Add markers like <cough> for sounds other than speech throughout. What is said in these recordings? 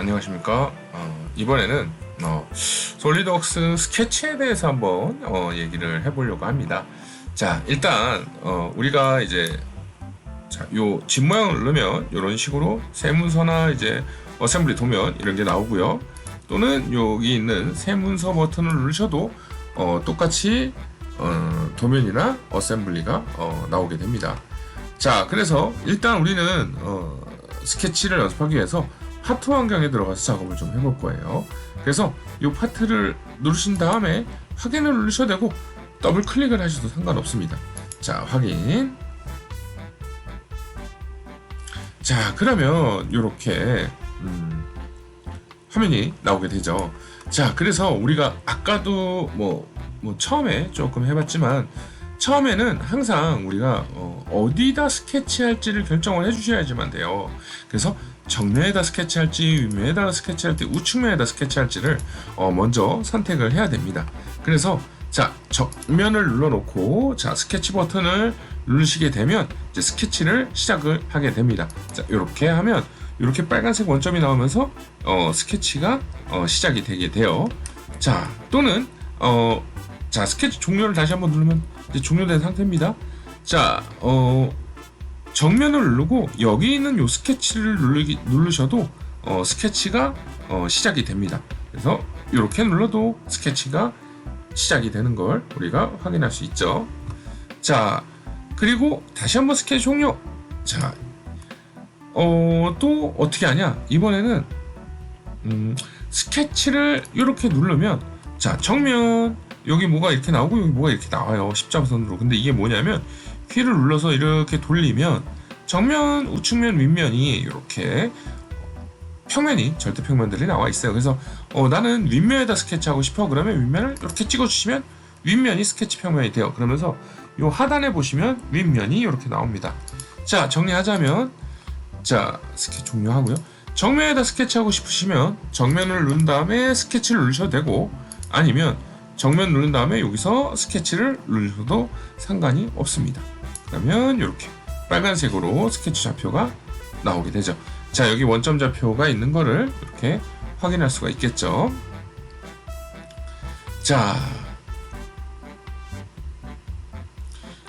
안녕하십니까. 어, 이번에는 어, 솔리드웍스 스케치에 대해서 한번 어, 얘기를 해보려고 합니다. 자, 일단 어, 우리가 이제 자, 요 집 모양을 누르면 이런 식으로 세문서나 이제 어셈블리 도면 이런 게 나오고요. 또는 여기 있는 세문서 버튼을 누르셔도 어, 똑같이 어, 도면이나 어셈블리가 어, 나오게 됩니다. 자, 그래서 일단 우리는 어, 스케치를 연습하기 위해서 파트 환경에 들어가서 작업을 좀 해볼 거예요. 그래서 이 파트를 누르신 다음에 확인을 누르셔도 되고 더블 클릭을 하셔도 상관없습니다. 자, 확인. 자, 그러면 이렇게 음, 화면이 나오게 되죠. 자, 그래서 우리가 아까도 뭐, 뭐 처음에 조금 해봤지만 처음에는 항상 우리가 어, 디다 스케치할지를 결정을 해주셔야지만 돼요. 그래서 정면에다 스케치할지 윗면에다 스케치할지 우측면에다 스케치할지를 어, 먼저 선택을 해야 됩니다. 그래서 자 정면을 눌러놓고 자 스케치 버튼을 누르시게 되면 이제 스케치를 시작을 하게 됩니다. 자 이렇게 하면 이렇게 빨간색 원점이 나오면서 어, 스케치가 어, 시작이 되게 돼요. 자 또는 어, 자 스케치 종료를 다시 한번 누르면 이제 종료된 상태입니다. 자 어, 정면을 누르고 여기 있는 요 스케치를 누르기, 누르셔도 어, 스케치가 어, 시작이 됩니다. 그래서 이렇게 눌러도 스케치가 시작이 되는 걸 우리가 확인할 수 있죠. 자, 그리고 다시 한번 스케치 종료. 자, 어, 또 어떻게 하냐? 이번에는 음, 스케치를 이렇게 누르면 자, 정면 여기 뭐가 이렇게 나오고 여기 뭐가 이렇게 나와요. 십자선으로. 근데 이게 뭐냐면 휠을 눌러서 이렇게 돌리면 정면, 우측면, 윗면이 이렇게 평면이 절대 평면들이 나와 있어요. 그래서 어, 나는 윗면에다 스케치하고 싶어. 그러면 윗면을 이렇게 찍어주시면 윗면이 스케치 평면이 돼요. 그러면서 이 하단에 보시면 윗면이 이렇게 나옵니다. 자 정리하자면 자 스케치 종료하고요. 정면에다 스케치하고 싶으시면 정면을 누른 다음에 스케치를 누르셔도 되고 아니면 정면 누른 다음에 여기서 스케치를 누르셔도 상관이 없습니다. 그러면 이렇게 빨간색으로 스케치 좌표가 나오게 되죠. 자, 여기 원점 좌표가 있는 거를 이렇게 확인할 수가 있겠죠. 자,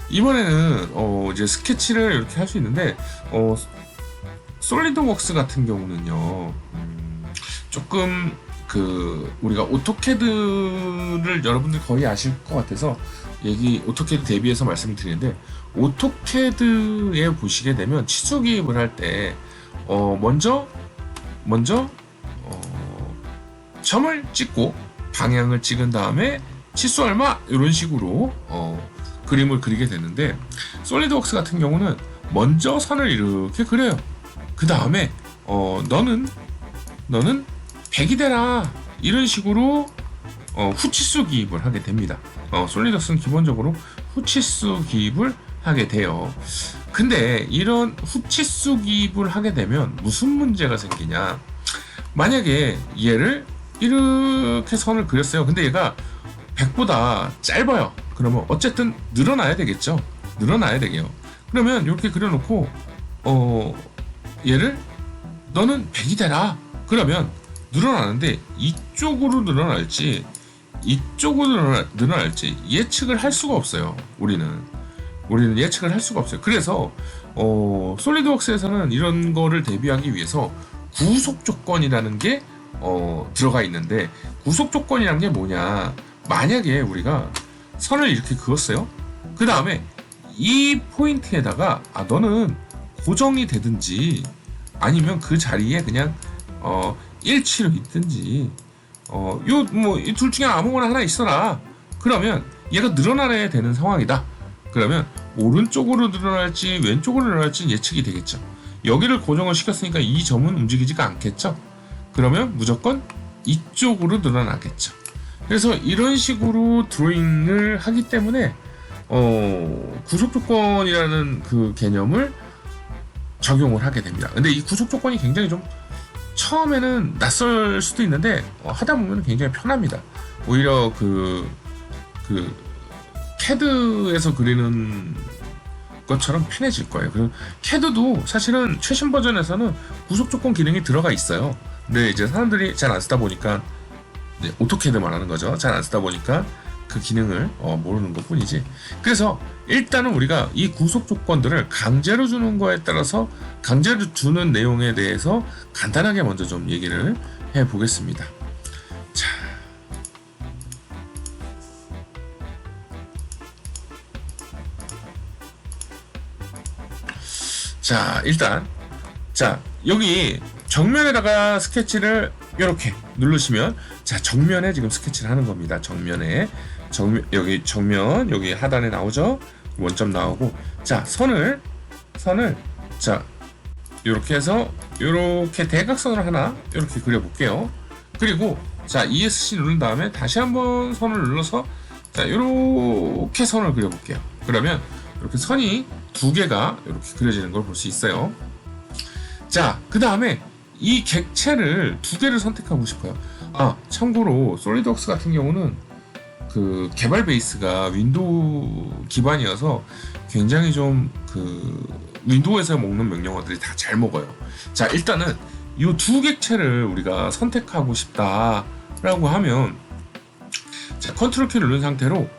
이번에는 어, 이제 스케치를 이렇게 할 수 있는데 어, 솔리드웍스 같은 경우는요, 음, 조금 그 우리가 오토캐드를 여러분들 거의 아실 것 같아서 얘기 오토캐드 대비해서 말씀을 드리는데 오토캐드에 보시게 되면 치수 기입을 할 때 어 먼저 먼저 어 점을 찍고 방향을 찍은 다음에 치수 얼마 이런 식으로 어 그림을 그리게 되는데 솔리드웍스 같은 경우는 먼저 선을 이렇게 그려요. 그 다음에 어 너는 너는 100이 되라 이런 식으로 어, 후치수 기입을 하게 됩니다. 어, 솔리더스는 기본적으로 후치수 기입을 하게 돼요. 근데 이런 후치수 기입을 하게 되면 무슨 문제가 생기냐? 만약에 얘를 이렇게 선을 그렸어요. 근데 얘가 100보다 짧아요. 그러면 어쨌든 늘어나야 되겠죠. 늘어나야 되게요. 그러면 이렇게 그려놓고 어 얘를 너는 100이 되라. 그러면 늘어나는데 이쪽으로 늘어날지 이쪽으로 늘어날, 늘어날지 예측을 할 수가 없어요. 우리는 우리는 예측을 할 수가 없어요. 그래서 어, 솔리드웍스에서는 이런 거를 대비하기 위해서 구속 조건이라는 게 어, 들어가 있는데 구속 조건이란 게 뭐냐? 만약에 우리가 선을 이렇게 그었어요. 그 다음에 이 포인트에다가 아 너는 고정이 되든지 아니면 그 자리에 그냥 어 일치로 있든지 어, 요, 뭐, 이 둘 중에 아무거나 하나 있어라. 그러면 얘가 늘어나야 되는 상황이다. 그러면 오른쪽으로 늘어날지 왼쪽으로 늘어날지 예측이 되겠죠. 여기를 고정을 시켰으니까 이 점은 움직이지가 않겠죠. 그러면 무조건 이쪽으로 늘어나겠죠. 그래서 이런 식으로 드로잉을 하기 때문에 어, 구속 조건이라는 그 개념을 적용을 하게 됩니다. 근데 이 구속 조건이 굉장히 좀 처음에는 낯설 수도 있는데 어, 하다 보면 굉장히 편합니다. 오히려 그, 그, 캐드에서 그리는 것처럼 편해질 거예요. 그리고 캐드도 사실은 최신 버전에서는 구속 조건 기능이 들어가 있어요. 근데 이제 사람들이 잘 안 쓰다 보니까 오토캐드 말하는 거죠. 잘 안 쓰다 보니까 그 기능을 어, 모르는 것 뿐이지. 그래서 일단은 우리가 이 구속 조건들을 강제로 주는 거에 따라서 강제로 주는 내용에 대해서 간단하게 먼저 좀 얘기를 해 보겠습니다. 자. 자, 일단 자, 여기 정면에다가 스케치를 이렇게 누르시면 자, 정면에 지금 스케치를 하는 겁니다. 정면에 정면 여기 정면 여기 하단에 나오죠? 원점 나오고 자, 선을 선을 자, 이렇게 해서 이렇게 대각선을 하나 이렇게 그려 볼게요. 그리고 자, ESC 누른 다음에 다시 한번 선을 눌러서 자, 이렇게 선을 그려 볼게요. 그러면 이렇게 선이 두 개가 이렇게 그려지는 걸 볼 수 있어요. 자, 그 다음에 이 객체를 두 개를 선택하고 싶어요. 아, 참고로 솔리드웍스 같은 경우는 그 개발 베이스가 윈도우 기반이어서 굉장히 좀 그 윈도우에서 먹는 명령어들이 다 잘 먹어요. 자, 일단은 이 두 객체를 우리가 선택하고 싶다라고 하면 자, 컨트롤 키 누른 상태로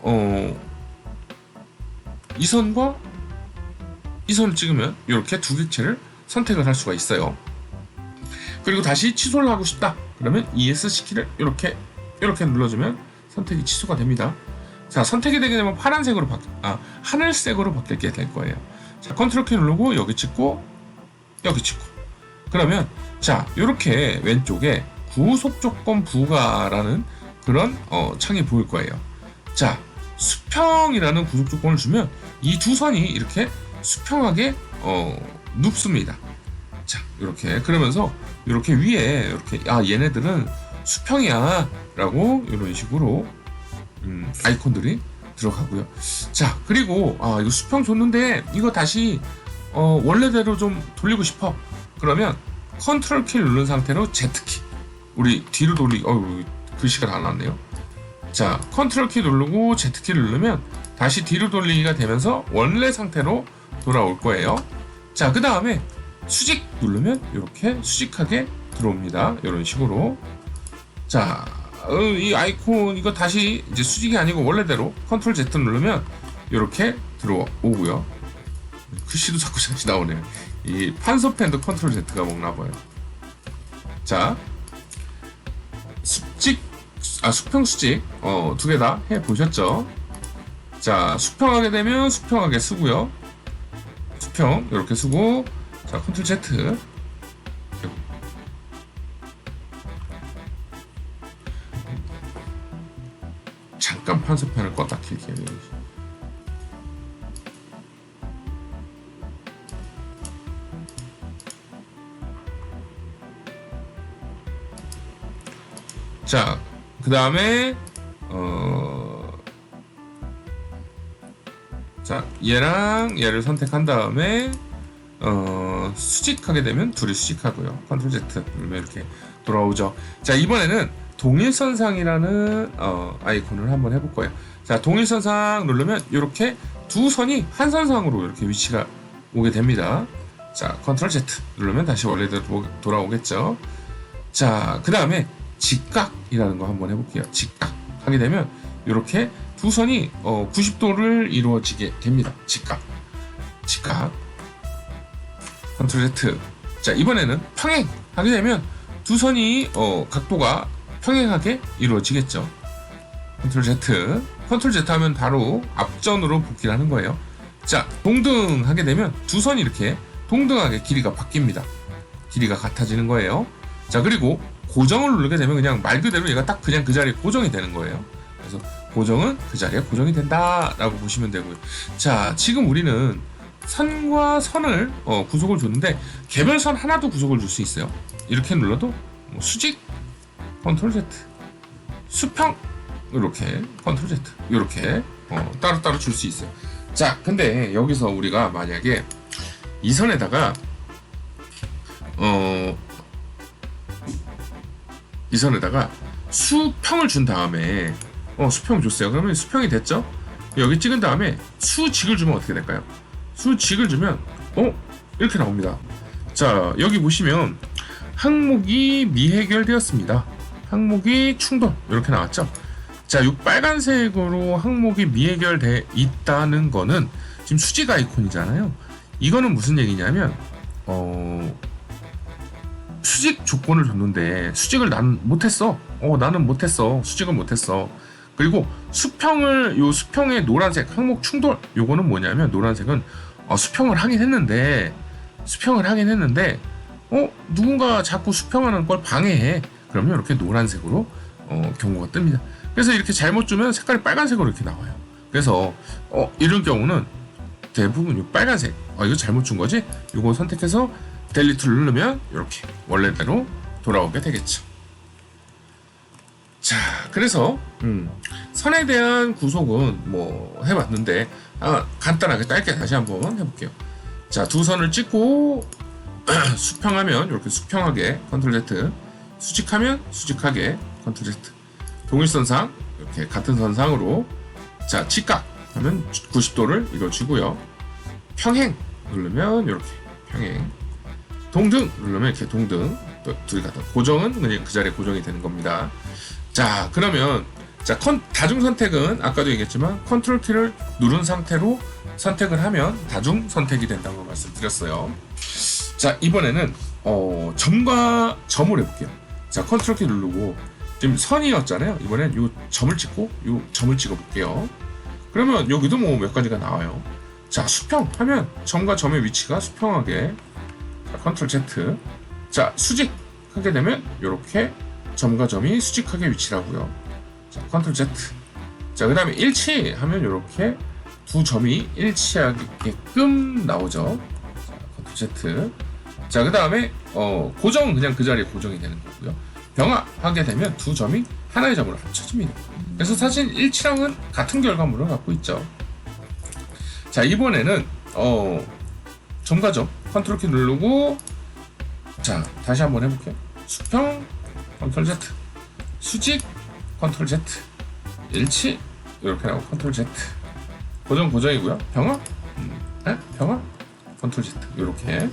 어, 이 선과 이 선을 찍으면 이렇게 두 객체를 선택을 할 수가 있어요. 그리고 다시 취소를 하고 싶다. 그러면 ESC 키를 이렇게 이렇게 눌러주면 선택이 취소가 됩니다. 자 선택이 되게 되면 파란색으로 바, 아 하늘색으로 바뀌게 될 거예요. 자 컨트롤 키 누르고 여기 찍고 여기 찍고 그러면 자 이렇게 왼쪽에 구속 조건 부가라는 그런 어, 창이 보일 거예요. 자 수평이라는 구속 조건을 주면 이 두 선이 이렇게 수평하게 어, 눕습니다. 자, 이렇게 그러면서 이렇게 위에 이렇게 아 얘네들은 수평이야 라고 이런 식으로 음, 아이콘들이 들어가고요. 자, 그리고 아 이거 수평 줬는데 이거 다시 어, 원래대로 좀 돌리고 싶어. 그러면 컨트롤 키를 누른 상태로 Z 키 우리 뒤로 돌리 어우 글씨가 다 나왔네요. 자, 컨트롤 키 누르고 Z 키를 누르면 다시 뒤로 돌리기가 되면서 원래 상태로 돌아올 거예요. 자, 그 다음에 수직 누르면 이렇게 수직하게 들어옵니다. 이런 식으로. 자, 어, 이 아이콘 이거 다시 이제 수직이 아니고 원래대로 컨트롤 Z 누르면 이렇게 들어오고요. 글씨도 자꾸 다시 나오네요. 이 판서펜도 컨트롤 Z가 먹나 봐요. 자, 수직, 아 수평 수직 어, 두 개 다 해 보셨죠? 자, 수평하게 되면 수평하게 쓰고요. 수평 이렇게 쓰고 자 컨트롤 Z 잠깐 판서펜을 껐다 킬게요. 자, 그 다음에 어, 자 얘랑 얘를 선택한 다음에 어, 수직하게 되면 둘이 수직하고요. 컨트롤 Z 이렇게 돌아오죠. 자 이번에는 동일선상이라는 어, 아이콘을 한번 해볼 거예요. 자 동일선상 누르면 이렇게 두 선이 한 선상으로 이렇게 위치가 오게 됩니다. 자 컨트롤 Z 누르면 다시 원래대로 도- 돌아오겠죠. 자 그 다음에 직각이라는 거 한번 해볼게요. 직각 하게 되면 이렇게 두 선이 어, 90도를 이루어지게 됩니다. 직각 직각 컨트롤 Z. 자 이번에는 평행 하게 되면 두 선이 어, 각도가 평행하게 이루어지겠죠. 컨트롤 Z. 컨트롤 Z 하면 바로 앞전으로 복귀를 하는 거예요. 자 동등 하게 되면 두 선이 이렇게 동등하게 길이가 바뀝니다. 길이가 같아지는 거예요. 자 그리고 고정을 누르게 되면 그냥 말 그대로 얘가 딱 그냥 그 자리에 고정이 되는 거예요. 그래서 고정은 그 자리에 고정이 된다라고 보시면 되고요. 자 지금 우리는 선과 선을 어, 구속을 줬는데 개별선 하나도 구속을 줄 수 있어요. 이렇게 눌러도 뭐 수직 컨트롤 Z 수평 이렇게 컨트롤 Z 이렇게 어, 따로따로 줄 수 있어요. 자 근데 여기서 우리가 만약에 이 선에다가 어, 이 선에다가 수평을 준 다음에 어, 수평 줬어요. 그러면 수평이 됐죠? 여기 찍은 다음에 수직을 주면 어떻게 될까요? 수직을 주면 어 이렇게 나옵니다. 자 여기 보시면 항목이 미해결되었습니다. 항목이 충돌 이렇게 나왔죠. 자, 이 빨간색으로 항목이 미해결돼 있다는 거는 지금 수직 아이콘이잖아요. 이거는 무슨 얘기냐면 어 수직 조건을 줬는데 수직을 난 못했어. 어 나는 못했어. 수직을 못했어. 그리고 수평을 요 수평의 노란색 항목 충돌 요거는 뭐냐면 노란색은 어, 수평을 하긴 했는데 수평을 하긴 했는데 어 누군가 자꾸 수평하는 걸 방해해. 그러면 이렇게 노란색으로 어, 경고가 뜹니다. 그래서 이렇게 잘못 주면 색깔이 빨간색으로 이렇게 나와요. 그래서 어, 이런 경우는 대부분 이 빨간색 어, 이거 잘못 준 거지? 이거 선택해서 델리트를 누르면 이렇게 원래대로 돌아오게 되겠죠. 자, 그래서 음, 선에 대한 구속은 뭐 해봤는데 아, 간단하게 짧게 다시 한번 해볼게요. 자, 두 선을 찍고 <clears throat> 수평하면 이렇게 수평하게 컨트롤 Z, 수직하면 수직하게 컨트롤 Z. 동일선상 이렇게 같은 선상으로 자 직각 하면 90도를 이루어주고요. 평행 누르면 이렇게 평행. 동등 누르면 이렇게 동등. 같다. 고정은 그냥 그 자리에 고정이 되는 겁니다. 자 그러면 자 컨, 다중 선택은 아까도 얘기했지만 컨트롤 키를 누른 상태로 선택을 하면 다중 선택이 된다고 말씀드렸어요. 자 이번에는 어, 점과 점을 해볼게요. 자 컨트롤 키 누르고 지금 선이었잖아요. 이번엔 이 점을 찍고 이 점을 찍어 볼게요. 그러면 여기도 뭐 몇 가지가 나와요. 자 수평 하면 점과 점의 위치가 수평하게 자, 컨트롤 Z 자 수직 하게 되면 이렇게 점과 점이 수직하게 위치라고요. 자 컨트롤 Z 자 그 다음에 일치 하면 이렇게 두 점이 일치하게끔 나오죠. 자 컨트롤 Z 자 그 다음에 어, 고정은 그냥 그 자리에 고정이 되는 거고요. 병합하게 되면 두 점이 하나의 점으로 합쳐집니다. 그래서 사실 일치랑은 같은 결과물을 갖고 있죠. 자 이번에는 어, 점과 점 컨트롤 키 누르고 자 다시 한번 해볼게요. 수평 컨트롤 Z 수직 컨트롤 Z 일치 이렇게 나오고 컨트롤 Z 고정 고정이고요. 병합 음, 네? 병합 컨트롤 Z 이렇게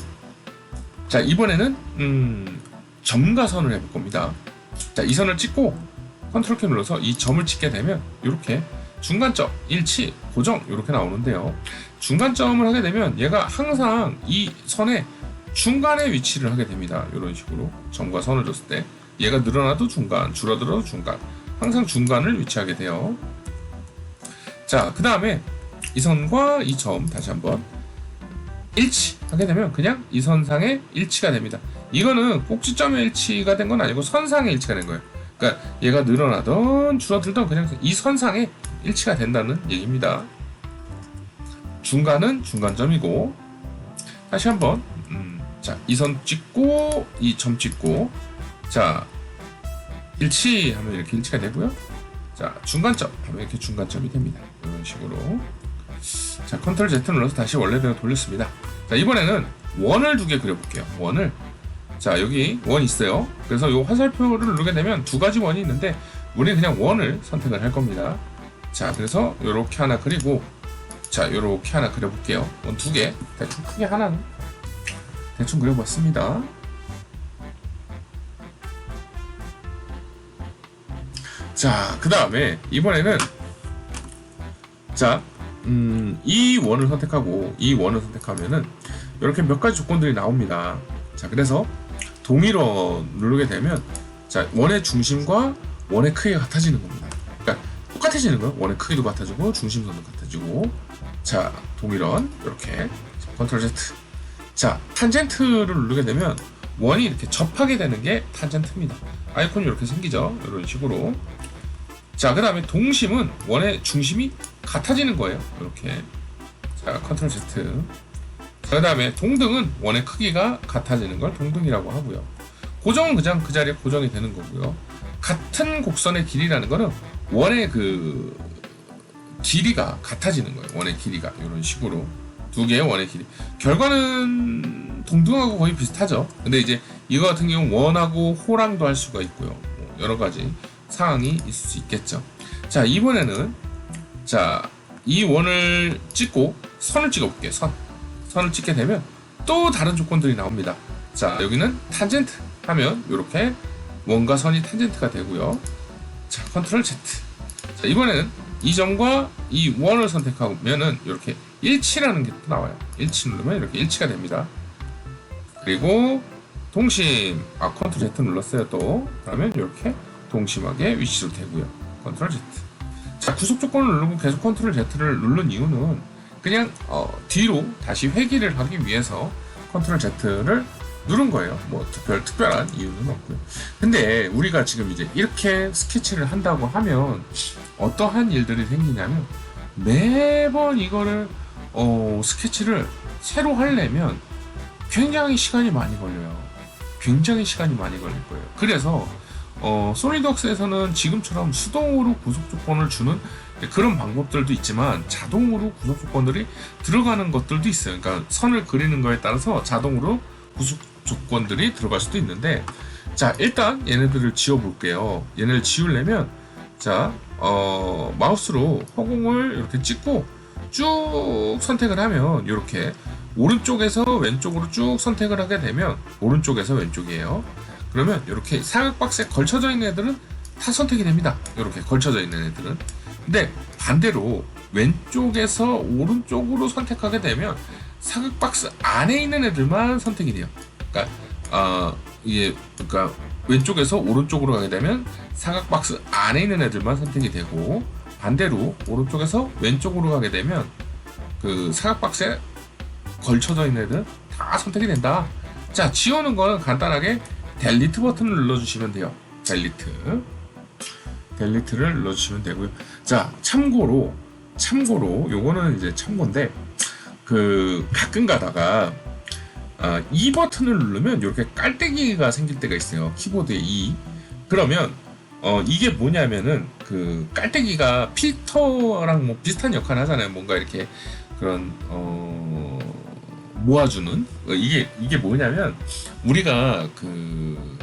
자 이번에는 음, 점과 선을 해볼 겁니다. 자, 이 선을 찍고 컨트롤 키 눌러서 이 점을 찍게 되면 이렇게 중간점, 일치, 고정 이렇게 나오는데요. 중간점을 하게 되면 얘가 항상 이 선의 중간에 위치를 하게 됩니다. 이런 식으로 점과 선을 줬을 때 얘가 늘어나도 중간, 줄어들어도 중간, 항상 중간을 위치하게 돼요. 자, 그 다음에 이 선과 이 점 다시 한번 일치 하게 되면 그냥 이 선상에 일치가 됩니다. 이거는 꼭지점의 일치가 된 건 아니고 선상의 일치가 된 거예요. 그러니까 얘가 늘어나던 줄어들던 그냥 이 선상에 일치가 된다는 얘기입니다. 중간은 중간점이고 다시 한번 음, 자이 선 찍고 이 점 찍고 자 일치하면 이렇게 일치가 되고요. 자 중간점 하면 이렇게 중간점이 됩니다. 이런 식으로 자 컨트롤 Z 눌러서 다시 원래대로 돌렸습니다. 자 이번에는 원을 두 개 그려볼게요. 원을 자 여기 원 있어요. 그래서 이 화살표를 누르게 되면 두 가지 원이 있는데 우리는 그냥 원을 선택을 할 겁니다. 자 그래서 이렇게 하나 그리고 자 이렇게 하나 그려볼게요. 원 두 개 대충 크게 하나는 대충 그려봤습니다. 자, 그 다음에 이번에는 자, 음, 이 원을 선택하고 이 원을 선택하면은 이렇게 몇 가지 조건들이 나옵니다. 자, 그래서 동일원 누르게 되면 자, 원의 중심과 원의 크기가 같아지는 겁니다. 그러니까 똑같아지는 거예요. 원의 크기도 같아지고 중심선도 같아지고 자, 동일원 이렇게 컨트롤 Z 자, 탄젠트를 누르게 되면 원이 이렇게 접하게 되는 게 탄젠트입니다. 아이콘이 이렇게 생기죠. 이런 식으로. 자, 그 다음에 동심은 원의 중심이 같아지는 거예요. 이렇게. 자, 컨트롤 Z. 자, 그 다음에 동등은 원의 크기가 같아지는 걸 동등이라고 하고요. 고정은 그냥 그 자리에 고정이 되는 거고요. 같은 곡선의 길이라는 거는 원의 그 길이가 같아지는 거예요. 원의 길이가 이런 식으로 두 개의 원의 길이. 결과는 동등하고 거의 비슷하죠. 근데 이제 이거 같은 경우 원하고 호랑도 할 수가 있고요. 뭐 여러 가지 상황이 있을 수 있겠죠. 자 이번에는 자 이 원을 찍고 선을 찍어 볼게요. 선. 선을 찍게 되면 또 다른 조건들이 나옵니다. 자, 여기는 탄젠트 하면 이렇게 원과 선이 탄젠트가 되고요. 자, 컨트롤 Z. 자, 이번에는 이 점과 이 원을 선택하면은 이렇게 일치라는 게 또 나와요. 일치 누르면 이렇게 일치가 됩니다. 그리고 동심, 아 컨트롤 Z 눌렀어요 또. 그러면 이렇게 동심하게 위치로 되고요. 컨트롤 Z. 자, 구속 조건을 누르고 계속 컨트롤 Z를 누른 이유는 그냥 어, 뒤로 다시 회귀를 하기 위해서 컨트롤 Z를 누른 거예요. 뭐 특별 특별한 이유는 없고요. 근데 우리가 지금 이제 이렇게 스케치를 한다고 하면 어떠한 일들이 생기냐면 매번 이거를 어, 스케치를 새로 하려면 굉장히 시간이 많이 걸려요. 굉장히 시간이 많이 걸릴 거예요. 그래서 어, 솔리드웍스에서는 지금처럼 수동으로 구속 조건을 주는 그런 방법들도 있지만 자동으로 구속 조건들이 들어가는 것들도 있어요. 그러니까 선을 그리는 거에 따라서 자동으로 구속 조건들이 들어갈 수도 있는데 자 일단 얘네들을 지워 볼게요. 얘네를 지우려면 자 어, 마우스로 허공을 이렇게 찍고 쭉 선택을 하면 이렇게 오른쪽에서 왼쪽으로 쭉 선택을 하게 되면 오른쪽에서 왼쪽이에요. 그러면 이렇게 사각 박스에 걸쳐져 있는 애들은 다 선택이 됩니다. 이렇게 걸쳐져 있는 애들은. 근데 반대로 왼쪽에서 오른쪽으로 선택하게 되면 사각 박스 안에 있는 애들만 선택이 돼요. 그러니까 어, 이게 그러니까 왼쪽에서 오른쪽으로 가게 되면 사각 박스 안에 있는 애들만 선택이 되고 반대로 오른쪽에서 왼쪽으로 가게 되면 그 사각 박스에 걸쳐져 있는 애들 다 선택이 된다. 자, 지우는 거는 간단하게 델리트 버튼을 눌러주시면 돼요. 델리트. 델리트를 눌러주시면 되고요. 자, 참고로, 참고로, 요거는 이제 참고인데, 그, 가끔 가다가, 아, 이 버튼을 누르면 이렇게 깔때기가 생길 때가 있어요. 키보드에 이. 그러면, 어, 이게 뭐냐면은, 그, 깔때기가 필터랑 뭐 비슷한 역할을 하잖아요. 뭔가 이렇게 그런, 어, 모아주는 어, 이게 이게 뭐냐면 우리가 그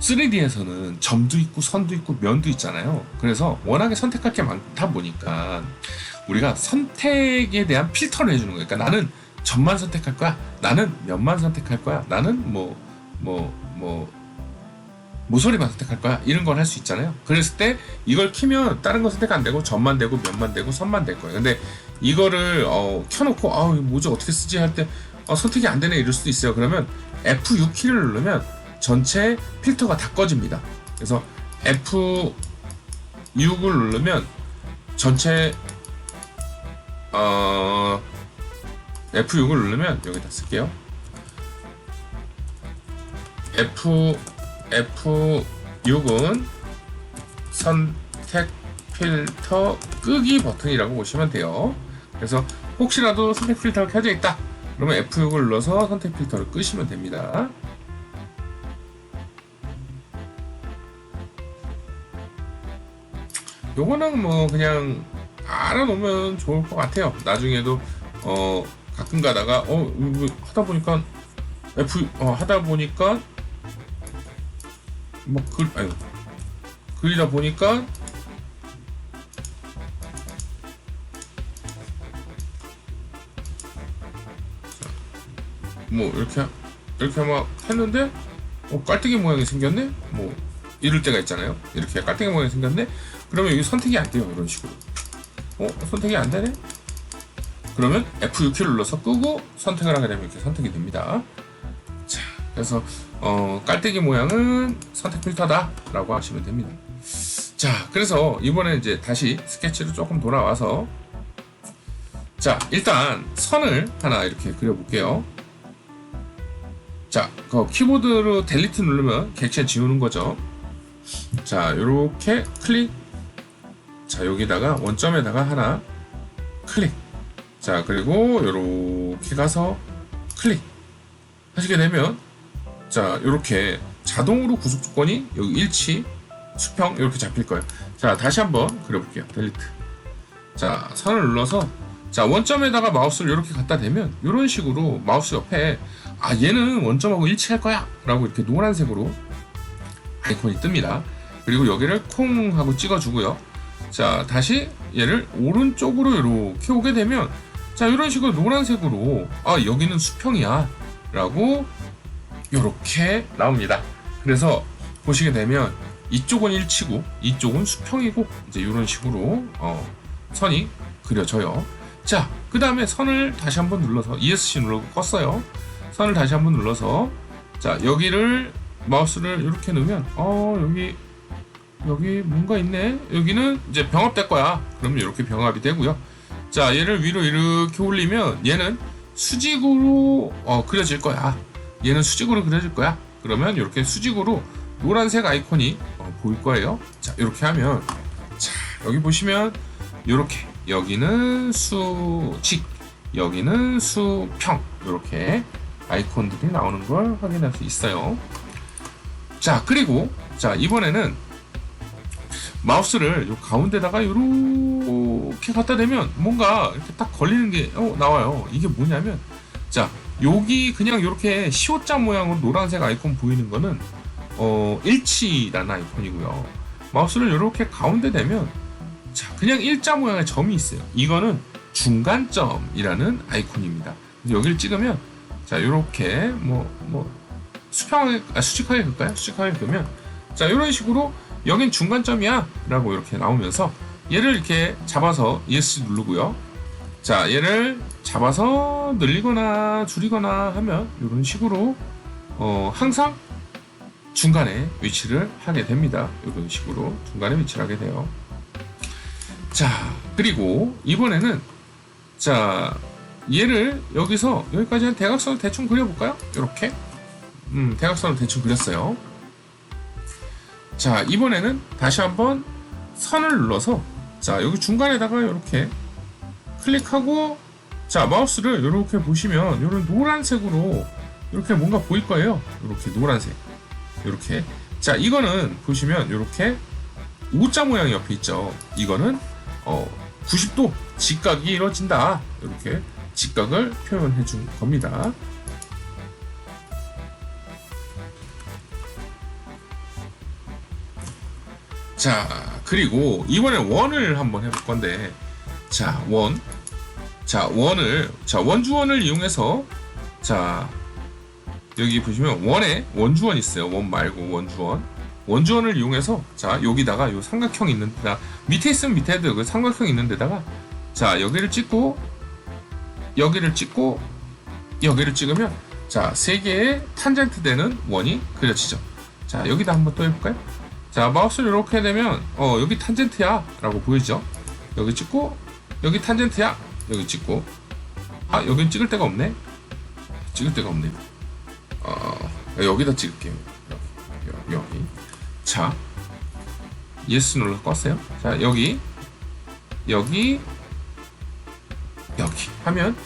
3D에서는 점도 있고 선도 있고 면도 있잖아요. 그래서 워낙에 선택할 게 많다 보니까 우리가 선택에 대한 필터를 해주는 거예요. 그러니까 나는 점만 선택할 거야. 나는 면만 선택할 거야. 나는 뭐 뭐 뭐 모서리만 선택할 거야. 이런 걸 할 수 있잖아요. 그랬을 때 이걸 키면 다른 거 선택 안 되고 점만 되고 면만 되고 선만 될 거예요. 근데 이거를 어, 켜놓고 아 뭐지 어떻게 쓰지 할때 어, 선택이 안 되네 이럴 수도 있어요. 그러면 F6 키를 누르면 전체 필터가 다 꺼집니다. 그래서 F6을 누르면 전체 어, F6을 누르면 여기다 쓸게요. F F6은 선택 필터 끄기 버튼이라고 보시면 돼요. 그래서 혹시라도 선택 필터가 켜져 있다. 그러면 F6을 눌러서 선택 필터를 끄시면 됩니다. 요거는 뭐 그냥 알아놓으면 좋을 것 같아요. 나중에도 어 가끔 가다가 어 이거 하다 보니까 F 어 하다 보니까 뭐글 아유 그리다 보니까 뭐 이렇게 이렇게 막 했는데 어 깔때기 모양이 생겼네? 뭐 이럴 때가 있잖아요. 이렇게 깔때기 모양이 생겼네? 그러면 여기 선택이 안 돼요 이런 식으로. 어 선택이 안 되네? 그러면 F6키를 눌러서 끄고 선택을 하게 되면 이렇게 선택이 됩니다. 자 그래서 어 깔때기 모양은 선택 필터다 라고 하시면 됩니다. 자 그래서 이번에 이제 다시 스케치로 조금 돌아와서 자 일단 선을 하나 이렇게 그려볼게요 자, 그 키보드로 델리트 누르면 객체 지우는 거죠. 자, 요렇게 클릭. 자, 여기다가 원점에다가 하나 클릭. 자, 그리고 요렇게 가서 클릭. 하시게 되면 자, 요렇게 자동으로 구속 조건이 여기 일치, 수평 이렇게 잡힐 거예요. 자, 다시 한번 그려볼게요. 델리트. 자, 선을 눌러서 자, 원점에다가 마우스를 이렇게 갖다 대면 이런 식으로 마우스 옆에 아 얘는 원점하고 일치할 거야. 라고 이렇게 노란색으로 아이콘이 뜹니다. 그리고 여기를 콩 하고 찍어주고요. 자 다시 얘를 오른쪽으로 이렇게 오게 되면 자 이런 식으로 노란색으로 아 여기는 수평이야. 라고 이렇게 나옵니다. 그래서 보시게 되면 이쪽은 일치고 이쪽은 수평이고 이제 이런 식으로 어, 선이 그려져요. 자 그 다음에 선을 다시 한번 눌러서 ESC 누르고 껐어요 선을 다시 한번 눌러서 자 여기를 마우스를 이렇게 놓으면 어 여기 여기 뭔가 있네. 여기는 이제 병합될 거야. 그러면 이렇게 병합이 되고요. 자 얘를 위로 이렇게 올리면 얘는 수직으로 어, 그려질 거야. 얘는 수직으로 그려질 거야. 그러면 이렇게 수직으로 노란색 아이콘이 어, 보일 거예요. 자 이렇게 하면 자 여기 보시면 이렇게. 여기는 수직 여기는 수평. 이렇게 아이콘들이 나오는 걸 확인할 수 있어요 자 그리고 자 이번에는 마우스를 요 가운데다가 이렇게 갖다 대면 뭔가 이렇게 딱 걸리는 게 어, 나와요. 이게 뭐냐면 자 여기 그냥 이렇게 시옷자 모양으로 노란색 아이콘 보이는 거는 어, 일치라는 아이콘이고요. 마우스를 이렇게 가운데 대면 자 그냥 일자 모양의 점이 있어요. 이거는 중간점이라는 아이콘입니다. 여기를 찍으면 자 이렇게 뭐 뭐 수평하게 아, 수직하게 긋까요? 수직하게 긋으면 자 이런 식으로 여긴 중간점이야 라고 이렇게 나오면서 얘를 이렇게 잡아서 ES 누르고요. 자 얘를 잡아서 늘리거나 줄이거나 하면 이런 식으로 어, 항상 중간에 위치를 하게 됩니다. 이런 식으로 중간에 위치를 하게 돼요. 자 그리고 이번에는 자 얘를 여기서 여기까지 한 대각선을 대충 그려볼까요? 이렇게? 음 대각선을 대충 그렸어요. 자 이번에는 다시 한번 선을 눌러서 자 여기 중간에다가 이렇게 클릭하고 자 마우스를 이렇게 보시면 이런 노란색으로 이렇게 뭔가 보일 거예요. 이렇게 노란색. 이렇게. 자 이거는 보시면 이렇게 O자 모양이 옆에 있죠. 이거는 어 90도 직각이 이루어진다. 이렇게 직각을 표현해 준 겁니다 자, 그리고 이번에 원을 한번 해볼 건데, 자, 원. 자, 원을, 자, 원주원을 이용해서, 자, 여기 보시면 원에 원주원 있어요. 원 말고 원주원. 원주원을 이용해서, 자, 여기다가 요 삼각형 있는 데다, 밑에 있으면 밑에도 그 삼각형 있는 데다가, 자, 여기를 찍고, 여기를 찍고, 여기를 찍으면, 자, 세 개의 탄젠트 되는 원이 그려지죠. 자, 여기다 한번 또 해볼까요? 자 마우스를 이렇게 되면 어 여기 탄젠트야 라고 보이죠? 여기 찍고 여기 탄젠트야. 여기 찍고. 아 여긴 찍을 데가 없네. 찍을 데가 없네. 어 여기다 찍을게요. 여기 여기. 자 예스 눌러 껐어요. 자 여기 여기 하면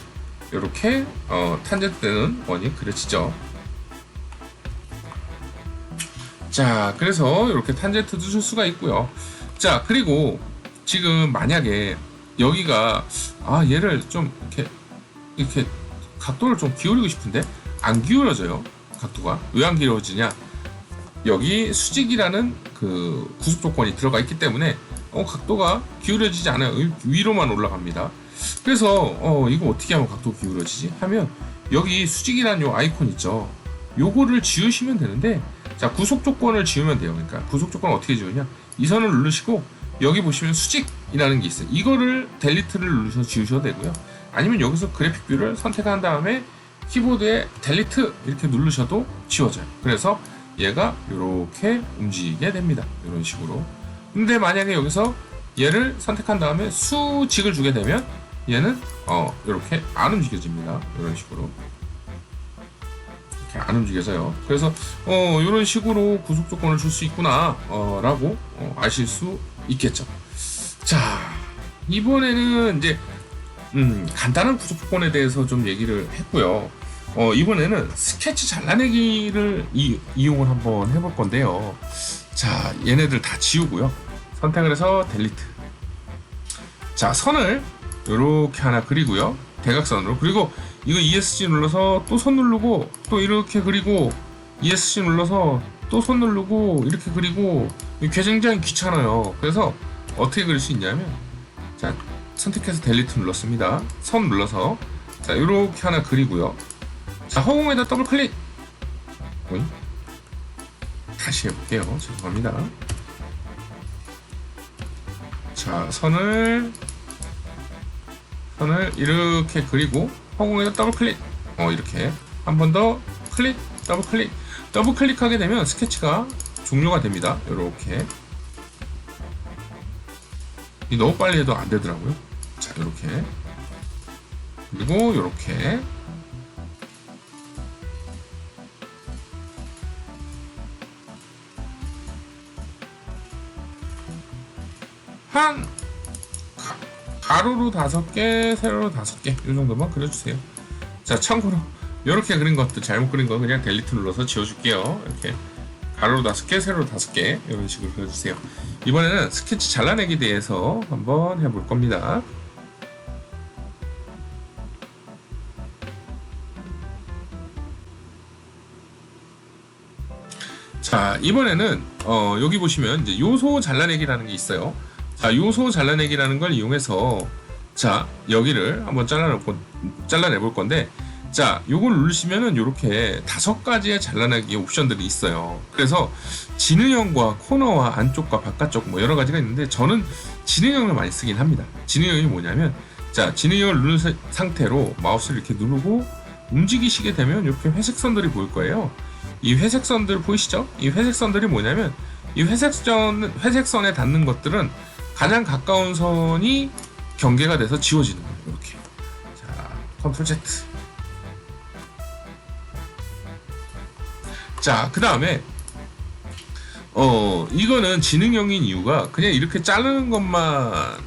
이렇게 어, 탄젠트 되는 원이 그려지죠 자, 그래서 이렇게 탄젠트도 줄 수가 있고요. 자, 그리고 지금 만약에 여기가 아 얘를 좀 이렇게 이렇게 각도를 좀 기울이고 싶은데 안 기울어져요. 각도가 왜 안 기울어지냐? 여기 수직이라는 그 구속 조건이 들어가 있기 때문에 어, 각도가 기울어지지 않아요. 위로만 올라갑니다. 그래서 어, 이거 어떻게 하면 각도 가 기울어지지? 하면 여기 수직이라는 요 아이콘 있죠. 요거를 지우시면 되는데 자 구속 조건을 지우면 돼요. 그러니까 구속 조건 어떻게 지우냐? 이 선을 누르시고 여기 보시면 수직이라는 게 있어요. 이거를 델리트를 누르셔서 지우셔도 되고요. 아니면 여기서 그래픽 뷰를 선택한 다음에 키보드에 델리트 이렇게 누르셔도 지워져요. 그래서 얘가 이렇게 움직이게 됩니다. 이런 식으로. 근데 만약에 여기서 얘를 선택한 다음에 수직을 주게 되면 얘는 어 이렇게 안 움직여집니다. 이런 식으로. 이렇게 안 움직여서요. 그래서 어 이런 식으로 구속 조건을 줄 수 있구나 어, 라고 어, 아실 수 있겠죠. 자 이번에는 이제 음, 간단한 구속 조건에 대해서 좀 얘기를 했고요. 어, 이번에는 스케치 잘라내기를 이, 이용을 한번 해볼 건데요. 자, 얘네들 다 지우고요. 선택을 해서 델리트. 자, 선을 이렇게 하나 그리고요. 대각선으로. 그리고 이거 ESC 눌러서 또 손 누르고 또 이렇게 그리고 ESC 눌러서 또 손 누르고 이렇게 그리고 이게 굉장히 귀찮아요. 그래서 어떻게 그릴 수 있냐면 자 선택해서 델리트 눌렀습니다. 선 눌러서 자 이렇게 하나 그리고요. 자 허공에다 더블 클릭. 어이? 다시 해볼게요. 죄송합니다. 자 선을 선을 이렇게 그리고 허공에다 더블 클릭. 어 이렇게 한 번 더 클릭 더블 클릭 더블 클릭하게 되면 스케치가 종료가 됩니다. 이렇게 이 너무 빨리 해도 안 되더라고요. 자, 이렇게 그리고 이렇게 한 가- 가로로 다섯 개, 세로로 다섯 개, 이 정도만 그려주세요. 자, 참고로 이렇게 그린 것도 잘못 그린 거 그냥 델리트 눌러서 지워줄게요. 이렇게 가로로 다섯 개, 세로로 다섯 개 이런 식으로 그려주세요. 이번에는 스케치 잘라내기 대해서 한번 해볼 겁니다. 자, 이번에는 어, 여기 보시면 이제 요소 잘라내기라는 게 있어요. 자, 요소 잘라내기라는 걸 이용해서 자, 여기를 한번 잘라내 볼, 잘라내 볼 건데 자, 요걸 누르시면은 이렇게 다섯 가지의 잘라내기 옵션들이 있어요. 그래서 진행형과 코너와 안쪽과 바깥쪽 뭐 여러 가지가 있는데 저는 진행형을 많이 쓰긴 합니다. 진행형이 뭐냐면 자, 진행형을 누른 사- 상태로 마우스를 이렇게 누르고 움직이시게 되면 이렇게 회색 선들이 보일 거예요. 이 회색 선들 보이시죠? 이 회색 선들이 뭐냐면 이 회색 선 회색 선에 닿는 것들은 가장 가까운 선이 경계가 돼서 지워지는 거예요. 이렇게. 자, 컨트롤 Z. 자, 그 다음에 어 이거는 지능형인 이유가 그냥 이렇게 자르는 것만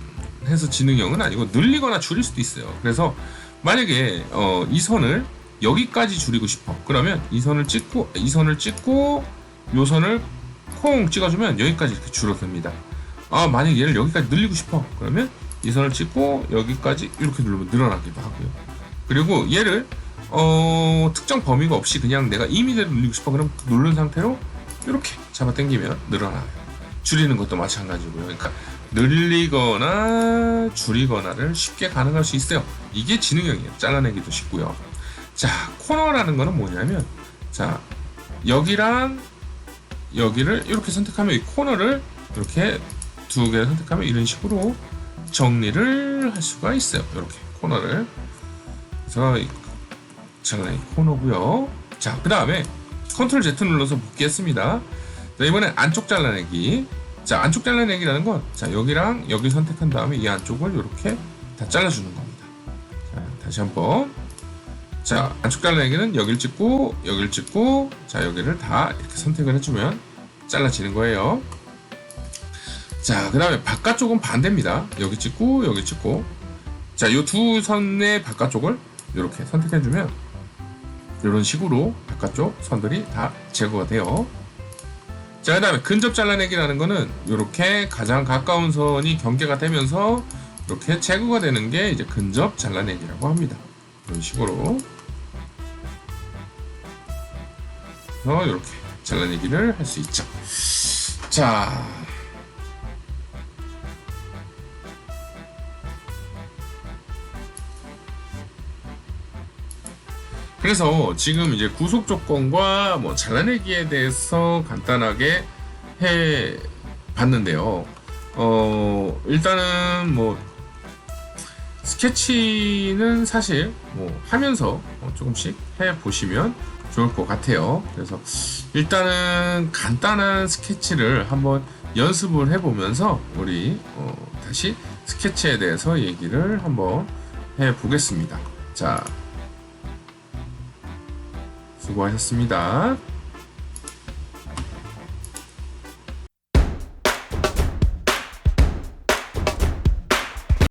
해서 지능형은 아니고 늘리거나 줄일 수도 있어요. 그래서 만약에 어, 이 선을 여기까지 줄이고 싶어. 그러면 이 선을 찍고 이 선을 찍고 요 선을 콩 찍어주면 여기까지 이렇게 줄어듭니다. 아 만약 얘를 여기까지 늘리고 싶어. 그러면 이 선을 찍고 여기까지 이렇게 누르면 늘어나기도 하고요. 그리고 얘를 어, 특정 범위가 없이 그냥 내가 임의대로 늘리고 싶어. 그럼 누른 상태로 이렇게 잡아 당기면 늘어나요. 줄이는 것도 마찬가지고요. 그러니까 늘리거나 줄이거나를 쉽게 가능할 수 있어요. 이게 지능형이에요. 잘라내기도 쉽고요. 자, 코너라는 거는 뭐냐면, 자, 여기랑 여기를 이렇게 선택하면 이 코너를 이렇게 두 개를 선택하면 이런 식으로 정리를 할 수가 있어요. 이렇게 코너를. 그래서 이 잘라내기 코너고요. 자, 그 다음에 컨트롤 Z 눌러서 복귀했습니다. 자, 이번엔 안쪽 잘라내기. 자, 안쪽 잘라내기라는 건, 자, 여기랑 여기 선택한 다음에 이 안쪽을 이렇게 다 잘라주는 겁니다. 자, 다시 한번. 자, 안쪽 잘라내기는 여기를 찍고, 여기를 찍고, 자, 여기를 다 이렇게 선택을 해주면 잘라지는 거예요. 자, 그 다음에 바깥쪽은 반대입니다. 여기 찍고, 여기 찍고. 자, 이 두 선의 바깥쪽을 이렇게 선택해주면 이런 식으로 바깥쪽 선들이 다 제거가 돼요. 자, 그 다음에 근접 잘라내기라는 거는 이렇게 가장 가까운 선이 경계가 되면서 이렇게 제거가 되는 게 이제 근접 잘라내기라고 합니다. 이런 식으로. 그래서 이렇게 잘라내기를 할 수 있죠. 자. 그래서 지금 이제 구속 조건과 뭐 잘라내기에 대해서 간단하게 해 봤는데요. 어, 일단은 뭐 스케치는 사실 뭐 하면서 어, 조금씩 해 보시면 좋을 것 같아요. 그래서 일단은 간단한 스케치를 한번 연습을 해 보면서 우리 어, 다시 스케치에 대해서 얘기를 한번 해 보겠습니다. 자, 수고하셨습니다.